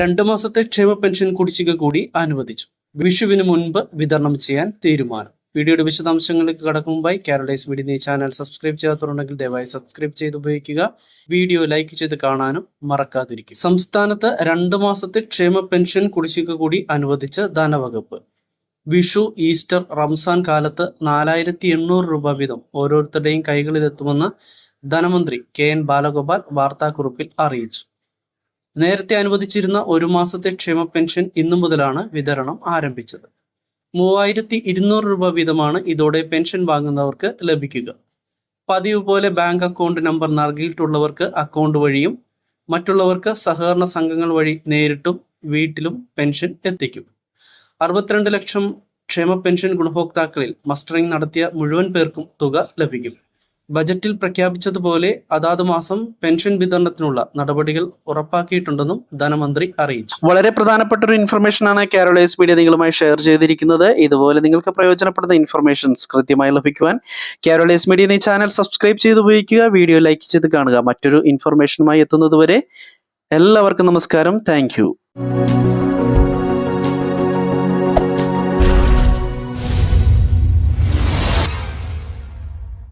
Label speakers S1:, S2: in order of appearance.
S1: രണ്ട് മാസത്തെ ക്ഷേമ പെൻഷൻ കുടിശ്ശിക കൂടി അനുവദിച്ചു. വിഷുവിന് മുൻപ് വിതരണം ചെയ്യാൻ തീരുമാനം. വീഡിയോയുടെ വിശദാംശങ്ങളിലേക്ക് കടക്കും മുമ്പായി കാരഡൈസ് മീഡിയ ചാനൽ സബ്സ്ക്രൈബ് ചെയ്യാത്തതുണ്ടെങ്കിൽ ദയവായി സബ്സ്ക്രൈബ് ചെയ്ത് ഉപയോഗിക്കുക. വീഡിയോ ലൈക്ക് ചെയ്ത് കാണാനും മറക്കാതിരിക്കും സംസ്ഥാനത്ത് രണ്ട് മാസത്തെ ക്ഷേമ പെൻഷൻ കുടിശ്ശിക കൂടി അനുവദിച്ച ധനവകുപ്പ്. വിഷു ഈസ്റ്റർ റംസാൻ കാലത്ത് നാലായിരത്തി എണ്ണൂറ് രൂപ വീതം ഓരോരുത്തരുടെയും കൈകളിലെത്തുമെന്ന് ധനമന്ത്രി കെ എൻ ബാലഗോപാൽ വാർത്താക്കുറിപ്പിൽ അറിയിച്ചു. നേരത്തെ അനുവദിച്ചിരുന്ന ഒരു മാസത്തെ ക്ഷേമ പെൻഷൻ ഇന്നു മുതലാണ് വിതരണം ആരംഭിച്ചത്. മൂവായിരത്തി ഇരുന്നൂറ് രൂപ വീതമാണ് ഇതോടെ പെൻഷൻ വാങ്ങുന്നവർക്ക് ലഭിക്കുക. പതിവ് പോലെ ബാങ്ക് അക്കൗണ്ട് നമ്പർ നൽകിയിട്ടുള്ളവർക്ക് അക്കൗണ്ട് വഴിയും മറ്റുള്ളവർക്ക് സഹകരണ സംഘങ്ങൾ വഴി നേരിട്ടും വീട്ടിലും പെൻഷൻ എത്തിക്കും. അറുപത്തിരണ്ട് ലക്ഷം ക്ഷേമ പെൻഷൻ ഗുണഭോക്താക്കളിൽ മസ്റ്ററിംഗ് നടത്തിയ മുഴുവൻ പേർക്കും തുക ലഭിക്കും. ബജറ്റിൽ പ്രഖ്യാപിച്ചതുപോലെ അതാത് മാസം പെൻഷൻ വിതരണത്തിനുള്ള നടപടികൾ ഉറപ്പാക്കിയിട്ടുണ്ടെന്നും ധനമന്ത്രി അറിയിച്ചു. വളരെ പ്രധാനപ്പെട്ട ഒരു ഇൻഫർമേഷൻ ആണ് കാരോളൈസ് മീഡിയ നിങ്ങളുമായി ഷെയർ ചെയ്തിരിക്കുന്നത്. ഇതുപോലെ നിങ്ങൾക്ക് പ്രയോജനപ്പെടുന്ന ഇൻഫർമേഷൻസ് കൃത്യമായി ലഭിക്കുവാൻ കേരളേസ് മീഡിയ എന്നീ ചാനൽ സബ്സ്ക്രൈബ് ചെയ്ത് ഉപയോഗിക്കുക. വീഡിയോ ലൈക്ക് ചെയ്ത് കാണുക. മറ്റൊരു ഇൻഫർമേഷനുമായി എത്തുന്നതുവരെ എല്ലാവർക്കും നമസ്കാരം. താങ്ക്